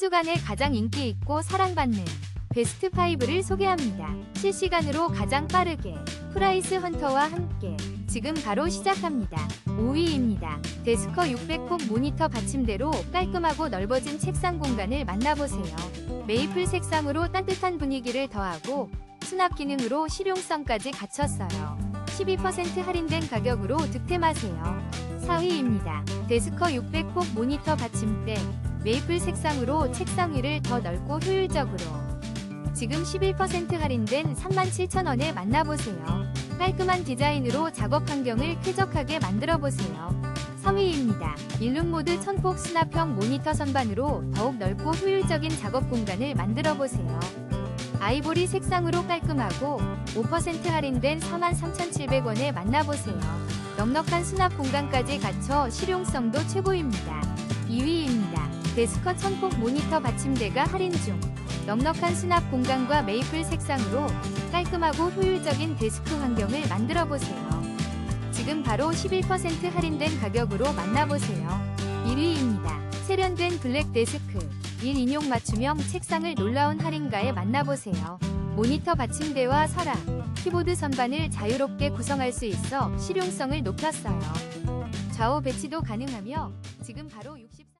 주간에 가장 인기 있고 사랑받는 베스트 5를 소개합니다. 실시간으로 가장 빠르게 프라이스 헌터와 함께 지금 바로 시작합니다. 5위입니다. 데스커 600콕 모니터 받침대로 깔끔하고 넓어진 책상 공간을 만나보세요. 메이플 색상으로 따뜻한 분위기를 더하고 수납 기능으로 실용성까지 갖췄어요. 12% 할인된 가격으로 득템하세요. 4위입니다. 데스커 600콕 모니터 받침대 메이플 색상으로 책상 위를 더 넓고 효율적으로 지금 11% 할인된 37,000원에 만나보세요. 깔끔한 디자인으로 작업 환경을 쾌적하게 만들어보세요. 3위입니다. 일룸모드 천폭 수납형 모니터 선반으로 더욱 넓고 효율적인 작업 공간을 만들어보세요. 아이보리 색상으로 깔끔하고 5% 할인된 43,700원에 만나보세요. 넉넉한 수납 공간까지 갖춰 실용성도 최고입니다. 2위입니다. 데스커 천폭 모니터 받침대가 할인 중. 넉넉한 수납 공간과 메이플 색상으로 깔끔하고 효율적인 데스크 환경을 만들어 보세요. 지금 바로 11% 할인된 가격으로 만나보세요. 1위입니다. 세련된 블랙 데스크 1 인용 맞춤형 책상을 놀라운 할인가에 만나보세요. 모니터 받침대와 서랍, 키보드 선반을 자유롭게 구성할 수 있어 실용성을 높였어요. 좌우 배치도 가능하며 지금 바로 64